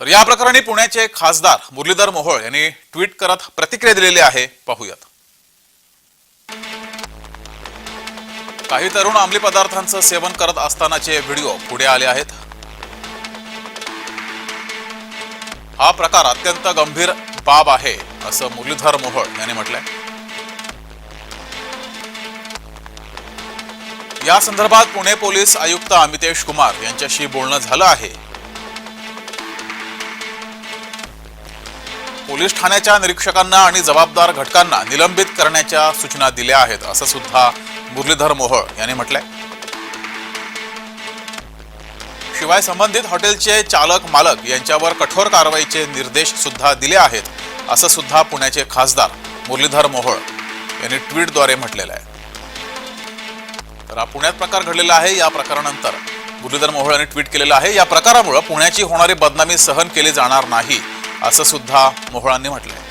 तर या प्रकरणी पुण्याचे खासदार मुरलीधर मोहोळ यांनी ट्विट करत प्रतिक्रिया दिलेली आहे. पाहूयात. काही तरुण अंमली पदार्थांचं सेवन करत असतानाचे व्हिडिओ पुढे आले आहेत. हा प्रकार अत्यंत गंभीर बाब आहे असं मुरलीधर मोहोळ यांनी म्हटलंय. या संदर्भात पुणे पोलीस आयुक्त अमितेश कुमार यांच्याशी बोलणं झालं आहे. पोलीस ठाण्याच्या निरीक्षकांना आणि जबाबदार घटकांना निलंबित करण्याच्या सूचना दिल्या आहेत असं सुद्धा मुरलीधर मोहोळ यांनी म्हटलंय. शिवाय संबंधित हॉटेलचे चालक मालक यांच्यावर कठोर कारवाईचे निर्देश सुद्धा दिले आहेत असं सुद्धा पुण्याचे खासदार मुरलीधर मोहोळ यांनी ट्विटद्वारे म्हटलेलं आहे. तर हा पुण्यात प्रकार घडलेला आहे या प्रकारानंतर मुरलीधर मोहोळ यांनी ट्विट केलेलं आहे या प्रकारामुळे पुण्याची होणारी बदनामी सहन केली जाणार नाही असं सुद्धा मोहळांनी म्हटलंय.